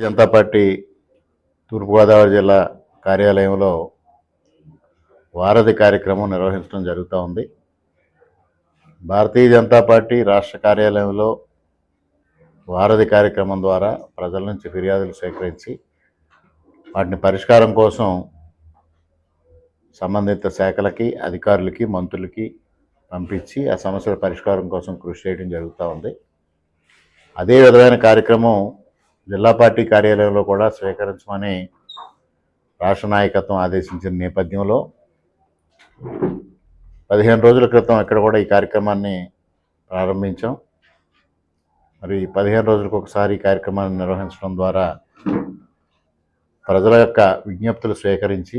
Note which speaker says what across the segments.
Speaker 1: Janata party తూర్పుగోదావరి జిల్లా కార్యాలయంలో వారధి కార్యక్రమం నిర్వహించడం జరుగుతూ ఉంది. భారతీయ జనతా పార్టీ రాష్ట్ర కార్యాలయంలో వారధి కార్యక్రమం ద్వారా ప్రజల నుంచి ఫిర్యాదులు సేకరించి వాటిని పరిష్కారం కోసం సంబంధిత శాఖలకి అధికారులకి మంత్రులకి పంపించి ఆ సమస్యల పరిష్కారం కోసం కృషి చేయడం జరుగుతూ ఉంది. అదే విధమైన కార్యక్రమం జిల్లా పార్టీ కార్యాలయంలో కూడా స్వీకరించమని రాష్ట్ర నాయకత్వం ఆదేశించిన నేపథ్యంలో పదిహేను రోజుల క్రితం ఇక్కడ కూడా ఈ కార్యక్రమాన్ని ప్రారంభించాం. మరి పదిహేను రోజులకు ఒకసారి ఈ కార్యక్రమాన్ని నిర్వహించడం ద్వారా ప్రజల యొక్క విజ్ఞప్తులు స్వీకరించి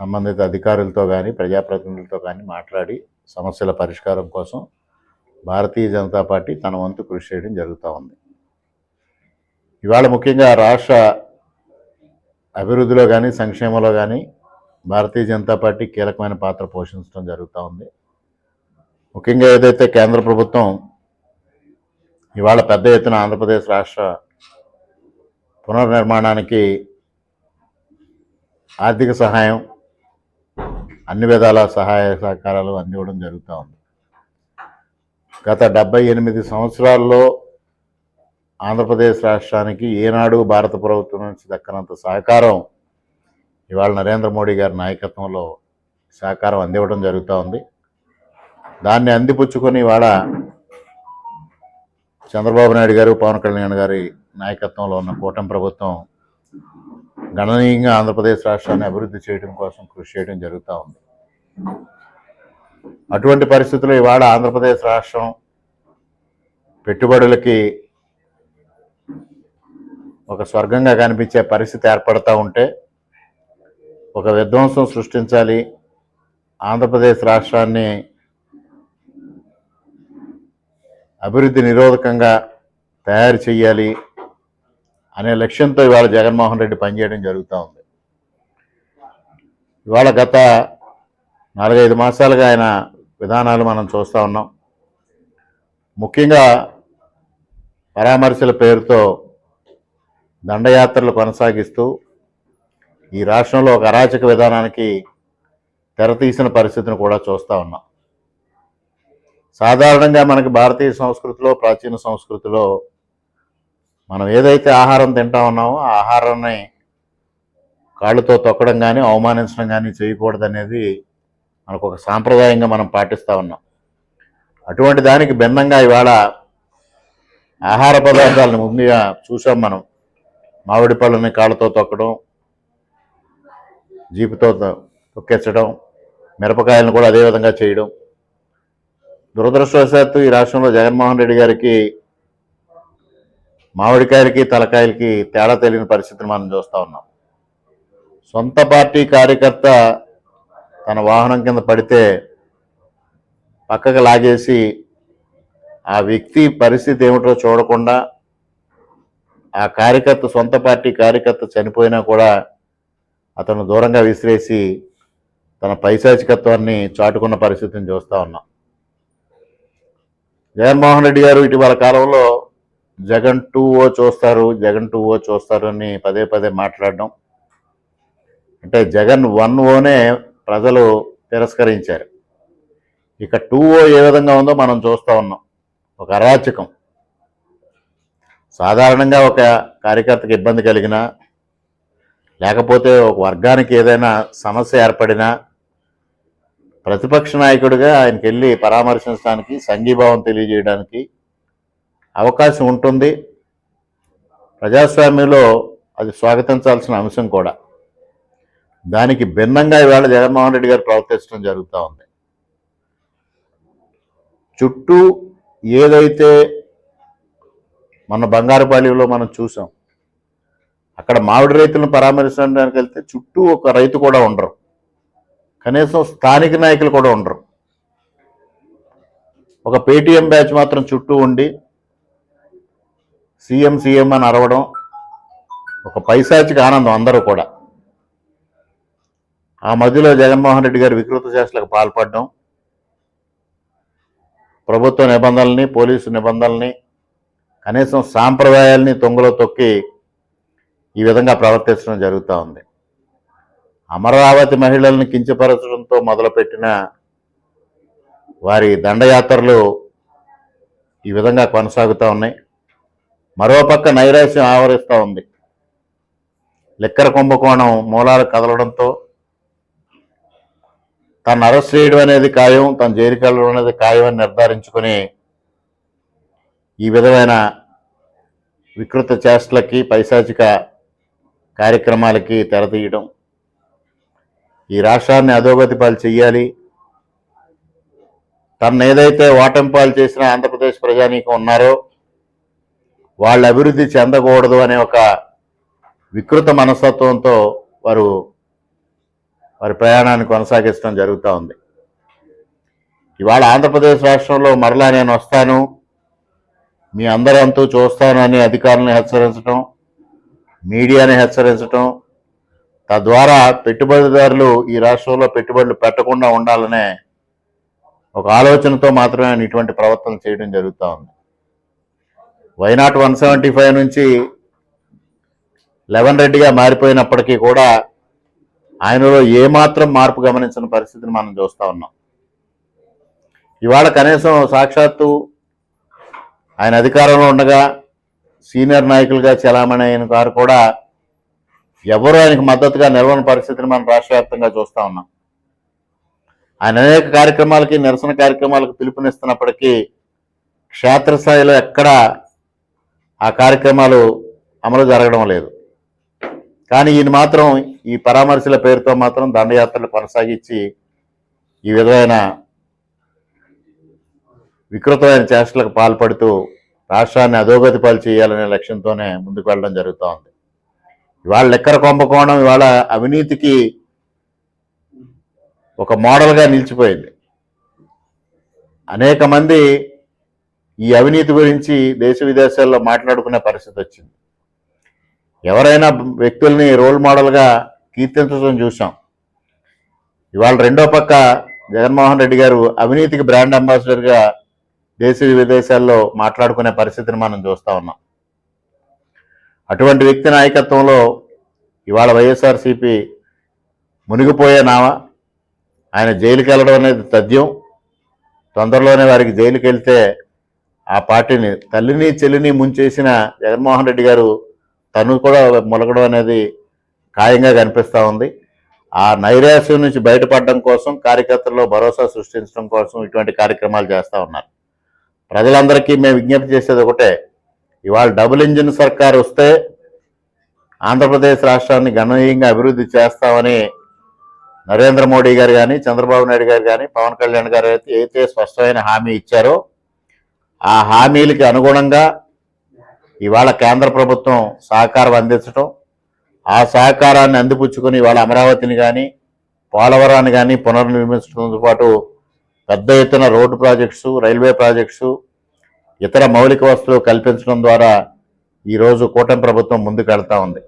Speaker 1: సంబంధిత అధికారులతో కానీ ప్రజాప్రతినిధులతో కానీ మాట్లాడి సమస్యల పరిష్కారం కోసం భారతీయ జనతా పార్టీ తన వంతు కృషి చేయడం జరుగుతూ ఉంది. ఇవాళ ముఖ్యంగా రాష్ట్ర అభివృద్ధిలో కానీ సంక్షేమంలో కానీ భారతీయ జనతా పార్టీ కీలకమైన పాత్ర పోషించడం జరుగుతూ ఉంది. ముఖ్యంగా ఏదైతే కేంద్ర ప్రభుత్వం ఇవాళ పెద్ద ఎత్తున ఆంధ్రప్రదేశ్ రాష్ట్ర పునర్నిర్మాణానికి ఆర్థిక సహాయం అన్ని విధాల సహాయ సహకారాలు అందివ్వడం జరుగుతూ ఉంది. గత డెబ్బై ఎనిమిది సంవత్సరాల్లో ఆంధ్రప్రదేశ్ రాష్ట్రానికి ఏనాడు భారత ప్రభుత్వం నుంచి దక్కనంత సహకారం ఇవాళ నరేంద్ర మోడీ గారి నాయకత్వంలో సహకారం అందివ్వడం జరుగుతూ ఉంది. దాన్ని అందిపుచ్చుకొని ఇవాళ చంద్రబాబు నాయుడు గారు పవన్ కళ్యాణ్ గారి నాయకత్వంలో ఉన్న కూటమి ప్రభుత్వం గణనీయంగా ఆంధ్రప్రదేశ్ రాష్ట్రాన్ని అభివృద్ధి చేయడం కోసం కృషి చేయడం జరుగుతూ ఉంది. అటువంటి పరిస్థితుల్లో ఇవాళ ఆంధ్రప్రదేశ్ రాష్ట్రం పెట్టుబడులకి ఒక స్వర్గంగా కనిపించే పరిస్థితి ఏర్పడతా ఉంటే ఒక విధ్వంసం సృష్టించాలి. ఆంధ్రప్రదేశ్ రాష్ట్రాన్ని అభివృద్ధి నిరోధకంగా తయారు చేయాలి అనే లక్ష్యంతో ఇవాళ జగన్మోహన్ రెడ్డి పనిచేయడం జరుగుతూ ఉంది. ఇవాళ గత నాలుగైదు మాసాలుగా ఆయన విధానాలు మనం చూస్తూ ఉన్నాం. ముఖ్యంగా పరామర్శల పేరుతో దండయాత్రలు కొనసాగిస్తూ ఈ రాష్ట్రంలో ఒక అరాచక విధానానికి తెరతీసిన పరిస్థితిని కూడా చూస్తూ ఉన్నాం. సాధారణంగా మనకి భారతీయ సంస్కృతిలో ప్రాచీన సంస్కృతిలో మనం ఏదైతే ఆహారం తింటా ఉన్నామో ఆ ఆహారాన్ని కాళ్ళతో తొక్కడం కానీ అవమానించడం కానీ చేయకూడదనేది మనకు ఒక సాంప్రదాయంగా మనం పాటిస్తూ ఉన్నాం. అటువంటి దానికి భిన్నంగా ఇవాళ ఆహార పదార్థాలను ముందుగా చూసాం మనం. మామిడి పళ్ళని కాళ్ళతో తొక్కడం జీపుతో తొ- తొక్కించడం మిరపకాయలను కూడా అదే విధంగా చేయడం. దురదృష్టవశాత్తు ఈ రాష్ట్రంలో జగన్మోహన్ రెడ్డి గారికి మామిడికాయలకి తలకాయలకి తేడా తెలియని పరిస్థితిని మనం చూస్తూ ఉన్నాం. సొంత పార్టీ కార్యకర్త తన వాహనం కింద పడితే పక్కకు లాగేసి ఆ వ్యక్తి పరిస్థితి ఏమిటో చూడకుండా ఆ కార్యకర్త సొంత పార్టీ కార్యకర్త చనిపోయినా కూడా అతను దూరంగా విసిరేసి తన పైశాచికత్వాన్ని చాటుకున్న పరిస్థితిని చూస్తూ ఉన్నాం. జగన్మోహన్ రెడ్డి గారు ఇటీవల కాలంలో జగన్ టూ ఓ చూస్తారు జగన్ టూ ఓ చూస్తారు అని పదే పదే మాట్లాడడం. అంటే జగన్ వన్ ఓనే ప్రజలు తిరస్కరించారు. ఇక టూ ఓ ఏ విధంగా ఉందో మనం చూస్తూ ఉన్నాం. ఒక అరాచకం. సాధారణంగా ఒక కార్యకర్తకు ఇబ్బంది కలిగినా లేకపోతే ఒక వర్గానికి ఏదైనా సమస్య ఏర్పడినా ప్రతిపక్ష నాయకుడిగా ఆయనకి వెళ్ళి పరామర్శించడానికి సంఘీభావం తెలియజేయడానికి అవకాశం ఉంటుంది. ప్రజాస్వామ్యంలో అది స్వాగతించాల్సిన అంశం కూడా. దానికి భిన్నంగా ఈవేళ జగన్మోహన్ రెడ్డి గారు ప్రవర్తించడం జరుగుతూ ఉంది. చుట్టూ ఏదైతే మన బంగారుపాలెంలో మనం చూసాం. అక్కడ మామిడి రైతులను పరామర్శించడానికి వెళ్తే చుట్టూ ఒక రైతు కూడా ఉండరు. కనీసం స్థానిక నాయకులు కూడా ఉండరు. ఒక పేటీఎం బ్యాచ్ మాత్రం చుట్టూ ఉండి సీఎం సీఎం అని అరవడం ఒక పైశాచిక ఆనందం అందరూ కూడా. ఆ మధ్యలో జగన్మోహన్ రెడ్డి గారు వికృత చేష్టలకు పాల్పడడం ప్రభుత్వ నిబంధనల్ని పోలీసు నిబంధనల్ని కనీసం సాంప్రదాయాల్ని తొంగలో తొక్కి ఈ విధంగా ప్రవర్తించడం జరుగుతూ ఉంది. అమరావతి మహిళల్ని కించపరచడంతో మొదలుపెట్టిన వారి దండయాత్రలు ఈ విధంగా కొనసాగుతూ ఉన్నాయి. మరోపక్క నైరాశ్యం ఆవరిస్తూ ఉంది. లిక్కర కుంభకోణం మూలాలు కదలడంతో తను అరెస్ట్ చేయడం అనేది ఖాయం తను జైలుకి వెళ్ళడం అనేది ఖాయం అని నిర్ధారించుకొని ఈ విధమైన వికృత చేష్టలకి పైశాచిక కార్యక్రమాలకి తెరతీయడం ఈ రాష్ట్రాన్ని అధోగతి పాలు చేయాలి తను ఏదైతే ఓటంపాలు చేసిన ఆంధ్రప్రదేశ్ ప్రజానీకం ఉన్నారో వాళ్ళ అభివృద్ధి చెందకూడదు అనే ఒక వికృత మనస్తత్వంతో వారు వారి ప్రయాణాన్ని కొనసాగించడం జరుగుతూ ఉంది. ఇవాళ ఆంధ్రప్రదేశ్ రాష్ట్రంలో మరలా నేను వస్తాను. మీ అందరంతా చూస్తానని అధికారులను హెచ్చరించడం మీడియాని హెచ్చరించడం తద్వారా పెట్టుబడిదారులు ఈ రాష్ట్రంలో పెట్టుబడులు పెట్టకుండా ఉండాలనే ఒక ఆలోచనతో మాత్రమే ఆయన ఇటువంటి ప్రవర్తన చేయడం జరుగుతూ ఉంది. Why not one seventy five నుంచి లెవెన్ రెడ్డిగా మారిపోయినప్పటికీ కూడా ఆయనలో ఏమాత్రం మార్పు గమనించిన పరిస్థితిని మనం చూస్తూ ఉన్నాం. ఇవాళ కనీసం సాక్షాత్తు ఆయన అధికారంలో ఉండగా సీనియర్ నాయకులుగా చలామణి అయిన వారు కూడా ఎవరు ఆయనకు మద్దతుగా నిలవని పరిస్థితిని మనం రాష్ట్ర వ్యాప్తంగా చూస్తూ ఉన్నాం. ఆయన అనేక కార్యక్రమాలకి నిరసన కార్యక్రమాలకు పిలుపునిస్తున్నప్పటికీ క్షేత్రస్థాయిలో ఎక్కడ ఆ కార్యక్రమాలు అమలు జరగడం లేదు. కానీ ఈయన మాత్రం ఈ పరామర్శల పేరుతో మాత్రం దండయాత్రలు కొనసాగించి ఈ విధమైన వికృతమైన చేష్టలకు పాల్పడుతూ రాష్ట్రాన్ని అధోగతి పాలు చేయాలనే లక్ష్యంతోనే ముందుకు వెళ్ళడం జరుగుతూ ఉంది. ఇవాళ లెక్కర కుంభకోణం ఇవాళ అవినీతికి ఒక మోడల్గా నిలిచిపోయింది. అనేక మంది ఈ అవినీతి గురించి దేశ విదేశాల్లో మాట్లాడుకునే పరిస్థితి వచ్చింది. ఎవరైనా వ్యక్తుల్ని రోల్ మోడల్గా కీర్తించడం చూసాం ఇవాళ రెండో పక్క జగన్మోహన్ రెడ్డి గారు అవినీతికి బ్రాండ్ అంబాసిడర్గా దేశ విదేశాల్లో మాట్లాడుకునే పరిస్థితిని మనం చూస్తూ ఉన్నాం. అటువంటి వ్యక్తి నాయకత్వంలో ఇవాళ వైఎస్ఆర్సీపీ మునిగిపోయే నావా ఆయన జైలుకి వెళ్ళడం అనేది తథ్యం. తొందరలోనే వారికి జైలుకి వెళ్తే ఆ పార్టీని తల్లిని చెల్లిని ముంచేసిన జగన్మోహన్ రెడ్డి గారు తను కూడా మొలగడం అనేది ఖాయంగా కనిపిస్తూ ఉంది. ఆ నైరాశ్యం నుంచి బయటపడడం కోసం కార్యకర్తల్లో భరోసా సృష్టించడం కోసం ఇటువంటి కార్యక్రమాలు చేస్తూ ఉన్నారు. ప్రజలందరికీ మేము విజ్ఞప్తి చేసేది ఒకటే ఇవాళ డబుల్ ఇంజిన్ సర్కార్ వస్తే ఆంధ్రప్రదేశ్ రాష్ట్రాన్ని గణనీయంగా అభివృద్ధి చేస్తామని నరేంద్ర మోడీ గారు కానీ చంద్రబాబు నాయుడు గారు కానీ పవన్ కళ్యాణ్ గారు అయితే అయితే స్పష్టమైన హామీ ఇచ్చారో ఆ హామీలకి అనుగుణంగా ఇవాళ కేంద్ర ప్రభుత్వం సహకారం అందించడం ఆ సహకారాన్ని అందిపుచ్చుకొని ఇవాళ అమరావతిని కానీ పోలవరాన్ని కానీ పునర్నిర్మించడంతో పాటు పెద్ద ఎత్తున రోడ్డు ప్రాజెక్ట్స్ రైల్వే ప్రాజెక్ట్స్ ఇతర మౌలిక వస్తువులు కల్పించడం ద్వారా ఈరోజు కూటమి ప్రభుత్వం ముందుకు వెళ్తా ఉంది.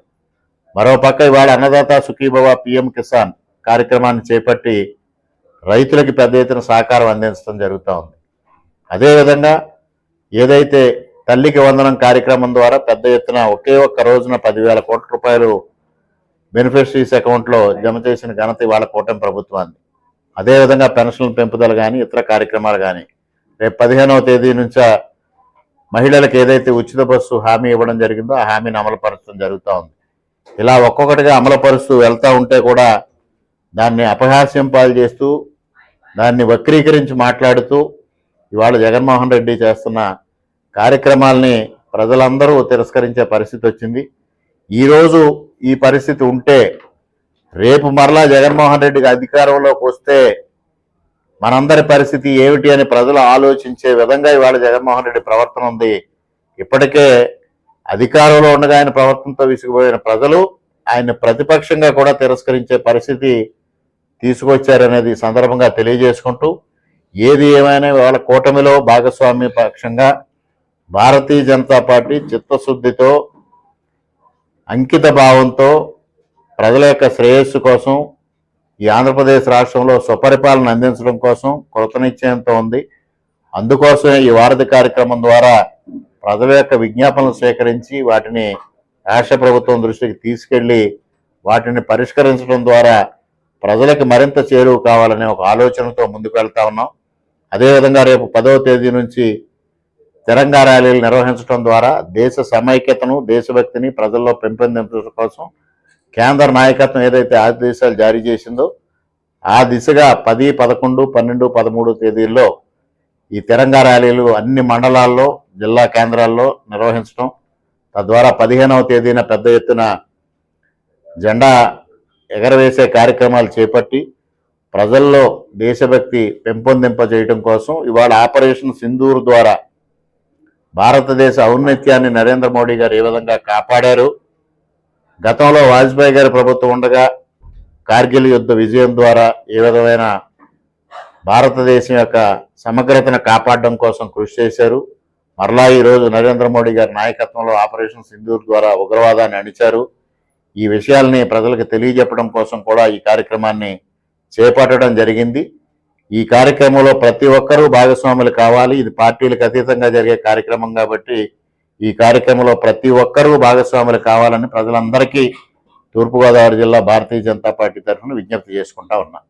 Speaker 1: మరోపక్క ఇవాళ అన్నదాత సుఖీభవ పిఎం కిసాన్ కార్యక్రమాన్ని చేపట్టి రైతులకి పెద్ద ఎత్తున సహకారం అందించడం జరుగుతూ ఉంది. అదేవిధంగా ఏదైతే తల్లికి వందనం కార్యక్రమం ద్వారా పెద్ద ఎత్తున ఒకే ఒక్క రోజున పదివేల కోట్ల రూపాయలు బెనిఫిషరీస్ అకౌంట్లో జమ చేసిన ఘనత ఇవాళ కూటమి ప్రభుత్వాన్ని అదేవిధంగా పెన్షన్ల పెంపుదల కానీ ఇతర కార్యక్రమాలు కానీ రేపు పదిహేనవ తేదీ నుంచి మహిళలకు ఏదైతే ఉచిత బస్సు హామీ ఇవ్వడం జరిగిందో ఆ హామీని అమలుపరచడం జరుగుతూ ఉంది. ఇలా ఒక్కొక్కటిగా అమలుపరుస్తూ వెళ్తూ ఉంటే కూడా దాన్ని అపహాస్యం పాలు చేస్తూ దాన్ని వక్రీకరించి మాట్లాడుతూ ఇవాళ జగన్మోహన్ రెడ్డి చేస్తున్న కార్యక్రమాల్ని ప్రజలందరూ తిరస్కరించే పరిస్థితి వచ్చింది. ఈరోజు ఈ పరిస్థితి ఉంటే రేపు మరలా జగన్మోహన్ రెడ్డికి అధికారంలోకి వస్తే మనందరి పరిస్థితి ఏమిటి అని ప్రజలు ఆలోచించే విధంగా ఇవాళ జగన్మోహన్ రెడ్డి ప్రవర్తన ఉంది. ఇప్పటికే అధికారంలో ఉండగా ఆయన ప్రవర్తనతో విసిగిపోయిన ప్రజలు ఆయన ప్రతిపక్షంగా కూడా తిరస్కరించే పరిస్థితి తీసుకొచ్చారనేది సందర్భంగా తెలియజేసుకుంటూ ఏది ఏమైనా వాళ్ళ కూటమిలో భాగస్వామ్య పక్షంగా భారతీయ జనతా పార్టీ చిత్తశుద్ధితో అంకిత భావంతో ప్రజల యొక్క శ్రేయస్సు కోసం ఈ ఆంధ్రప్రదేశ్ రాష్ట్రంలో సుపరిపాలన అందించడం కోసం కృతనిశ్చయంతో ఉంది. అందుకోసమే ఈ వారధి కార్యక్రమం ద్వారా ప్రజల యొక్క విజ్ఞాపనలు సేకరించి వాటిని రాష్ట్ర ప్రభుత్వం దృష్టికి తీసుకెళ్ళి వాటిని పరిష్కరించడం ద్వారా ప్రజలకు మరింత చేరువ కావాలనే ఒక ఆలోచనతో ముందుకు వెళ్తా ఉన్నాం. అదేవిధంగా రేపు పదవ తేదీ నుంచి తిరంగా ర్యాలీలు నిర్వహించడం ద్వారా దేశ సమైక్యతను దేశభక్తిని ప్రజల్లో పెంపొందించడం కోసం కేంద్ర నాయకత్వం ఏదైతే ఆదేశాలు జారీ చేసిందో ఆ దిశగా పది పదకొండు పన్నెండు పదమూడు తేదీల్లో ఈ తిరంగా ర్యాలీలు అన్ని మండలాల్లో జిల్లా కేంద్రాల్లో నిర్వహించడం తద్వారా పదిహేనవ తేదీన పెద్ద ఎత్తున జెండా ఎగరవేసే కార్యక్రమాలు చేపట్టి ప్రజల్లో దేశభక్తి పెంపొందింపజేయడం కోసం ఇవాళ ఆపరేషన్ సింధూర్ ద్వారా భారతదేశ ఔన్నత్యాన్ని నరేంద్ర మోడీ గారు ఏ విధంగా కాపాడారు గతంలో వాజ్పేయి గారి ప్రభుత్వం ఉండగా కార్గిల్ యుద్ధ విజయం ద్వారా ఏ విధమైన భారతదేశం యొక్క సమగ్రతను కాపాడడం కోసం కృషి చేశారు. మరలా ఈరోజు నరేంద్ర మోడీ గారి నాయకత్వంలో ఆపరేషన్ సింధూర్ ద్వారా ఉగ్రవాదాన్ని అణిచారు. ఈ విషయాల్ని ప్రజలకు తెలియజెప్పడం కోసం కూడా ఈ కార్యక్రమాన్ని చేపట్టడం జరిగింది. ఈ కార్యక్రమంలో ప్రతి ఒక్కరూ భాగస్వాములు కావాలి. ఇది పార్టీలకు అతీతంగా జరిగే కార్యక్రమం కాబట్టి ఈ కార్యక్రమంలో ప్రతి ఒక్కరూ భాగస్వాములు కావాలని ప్రజలందరికీ తూర్పుగోదావరి జిల్లా భారతీయ జనతా పార్టీ తరఫున విజ్ఞప్తి చేసుకుంటా ఉన్నా.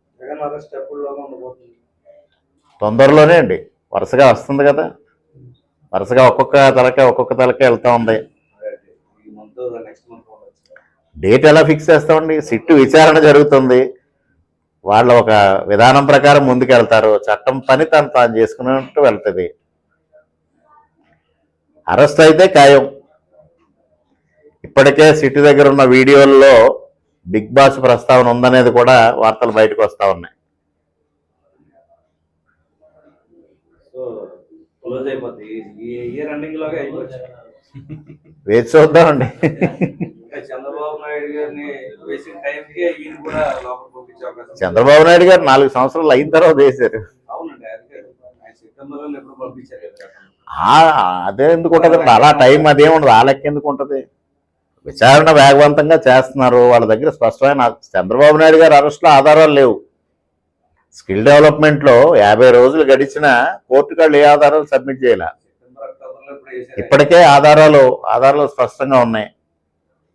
Speaker 1: తొందరలోనే అండి. వరుసగా వస్తుంది కదా. వరుసగా ఒక్కొక్క తలకే ఒక్కొక్క తలకే వెళ్తా ఉంది. డేట్ ఎలా ఫిక్స్ చేస్తామండి? సిట్టు విచారణ జరుగుతుంది. వాళ్ళ ఒక విధానం ప్రకారం ముందుకెళ్తారు. చట్టం పని తను తాను చేసుకున్నట్టు వెళ్తుంది. అరెస్ట్ అయితే ఖాయం. ఇప్పటికే సిటీ దగ్గర ఉన్న వీడియోల్లో బిగ్ బాస్ ప్రస్తావన ఉందనేది కూడా వార్తలు బయటకు వస్తా ఉన్నాయి. వేచి చూద్దామండి.
Speaker 2: చంద్రబాబు నాయుడు
Speaker 1: గారు నాలుగు సంవత్సరాలు అయిన తర్వాత వేశారు. అదే ఎందుకు ఉంటుంది? అలా టైం అదేం ఉండదు. వాళ్ళకి ఎందుకు ఉంటుంది? విచారణ వేగవంతంగా చేస్తున్నారు. వాళ్ళ దగ్గర స్పష్టమైన చంద్రబాబు నాయుడు గారు అరెస్ట్లో ఆధారాలు లేవు. స్కిల్ డెవలప్మెంట్లో యాభై రోజులు గడిచినా కోర్టు కాళ్ళు ఏ ఆధారాలు సబ్మిట్ చేయాల? ఇప్పటికే ఆధారాలు ఆధారాలు స్పష్టంగా ఉన్నాయి.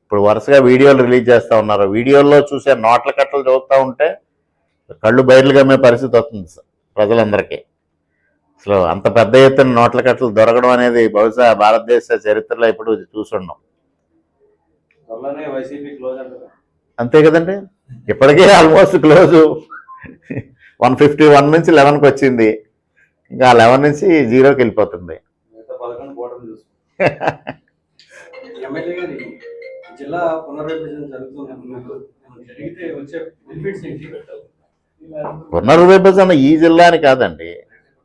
Speaker 1: ఇప్పుడు వరుసగా వీడియోలు రిలీజ్ చేస్తూ ఉన్నారు. వీడియోల్లో చూసే నోట్ల కట్టలు చదువుతూ ఉంటే కళ్ళు బయర్లు గమ్మే పరిస్థితి వస్తుంది సార్ ప్రజలందరికీ. అసలు అంత పెద్ద ఎత్తున నోట్ల కట్టలు దొరకడం అనేది బహుశా భారతదేశ చరిత్రలో ఇప్పుడు చూసుండం అంతే కదండి? ఇప్పటికే almost close one fifty one నుంచి లెవెన్కి వచ్చింది. ఇంకా లెవెన్ నుంచి జీరోకి వెళ్ళిపోతుంది.
Speaker 3: జిల్లా పునర్విభజన జరుగుతుంది ఏంటి?
Speaker 1: పునర్విభజన ఈ జిల్లాని కాదండి.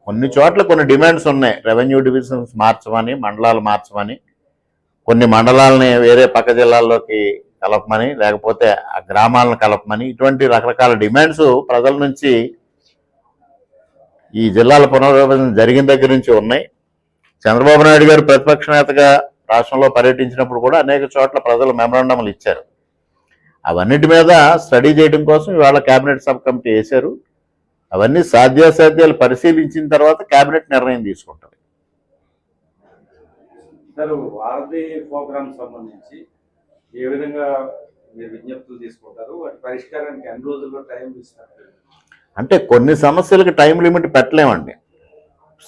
Speaker 1: కొన్ని చోట్ల కొన్ని డిమాండ్స్ ఉన్నాయి. రెవెన్యూ డివిజన్స్ మార్చమని మండలాలు మార్చమని. కొన్ని మండలాలని వేరే పక్క జిల్లాల్లోకి కలపమని లేకపోతే ఆ గ్రామాలను కలపమని ఇటువంటి రకరకాల డిమాండ్స్ ప్రజల నుంచి ఈ జిల్లాల పునర్విభజన జరిగిన దగ్గర నుంచి ఉన్నాయి. చంద్రబాబు నాయుడు గారు ప్రతిపక్ష నేతగా రాష్ట్రంలో పర్యటించినప్పుడు కూడా అనేక చోట్ల ప్రజలు మెమరాండంలు ఇచ్చారు. అవన్నిటి మీద స్టడీ చేయడం కోసం ఇవాళ కేబినెట్ సబ్ కమిటీ వేశారు. అవన్నీ సాధ్యాసాధ్యాలు పరిశీలించిన తర్వాత కేబినెట్ నిర్ణయం
Speaker 2: వారధి ప్రోగ్రామ్ సంబంధించి ఏ విధంగా విజ్ఞప్తులు తీసుకుంటారు? వాటి పరిష్కారానికి ఎన్ని రోజుల్లో టైం ఇస్తారు?
Speaker 1: అంటే కొన్ని సమస్యలకు టైం లిమిట్ పెట్టలేమండి.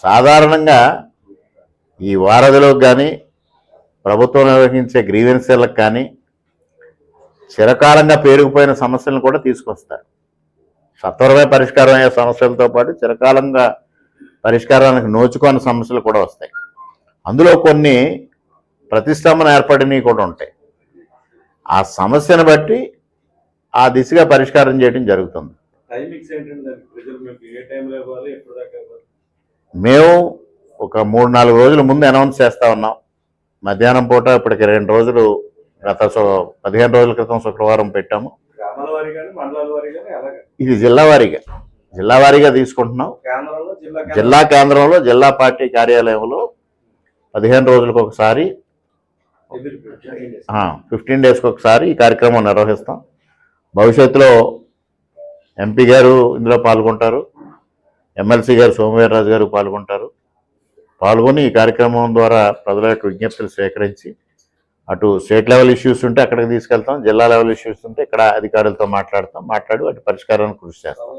Speaker 1: సాధారణంగా ఈ వారధిలోకి కానీ ప్రభుత్వం నిర్వహించే గ్రీవెన్సీలకు కానీ చిరకాలంగా పేరుకుపోయిన సమస్యలను కూడా తీసుకొస్తారు. సత్వరమే పరిష్కారం అయ్యే సమస్యలతో పాటు చిరకాలంగా పరిష్కారానికి నోచుకోని సమస్యలు కూడా వస్తాయి. అందులో కొన్ని ప్రతిష్టంభన ఏర్పడినవి కూడా ఉంటాయి. ఆ సమస్యను బట్టి ఆ దిశగా పరిష్కారం చేయడం జరుగుతుంది. మేము ఒక మూడు నాలుగు రోజుల ముందు అనౌన్స్ చేస్తా ఉన్నాం. మధ్యాహ్నం పూట ఇప్పటికి రెండు రోజులు గత పదిహేను రోజుల క్రితం శుక్రవారం పెట్టాము
Speaker 2: గ్రామాల వారి కానీ మండలాల వారి కానీ అలాగే
Speaker 1: ఇది జిల్లా వారీగా. జిల్లా వారీగా తీసుకుంటున్నాం.
Speaker 2: జిల్లా
Speaker 1: కేంద్రంలో జిల్లా పార్టీ కార్యాలయంలో పదిహేను రోజులకు ఒకసారి ఫిఫ్టీన్ డేస్కి ఒకసారి ఈ కార్యక్రమం నిర్వహిస్తాం. భవిష్యత్తులో ఎంపీ గారు ఇందులో పాల్గొంటారు. ఎమ్మెల్సీ గారు సోమవీర్రాజు గారు పాల్గొంటారు. పాల్గొని ఈ కార్యక్రమం ద్వారా ప్రజల యొక్క విజ్ఞప్తులు సేకరించి అటు స్టేట్ లెవెల్ ఇష్యూస్ ఉంటే అక్కడికి తీసుకెళ్తాం జిల్లా లెవెల్ ఇష్యూస్ ఉంటే ఇక్కడ అధికారులతో మాట్లాడతాం మాట్లాడి వాటి పరిష్కారానికి కృషి చేస్తాం.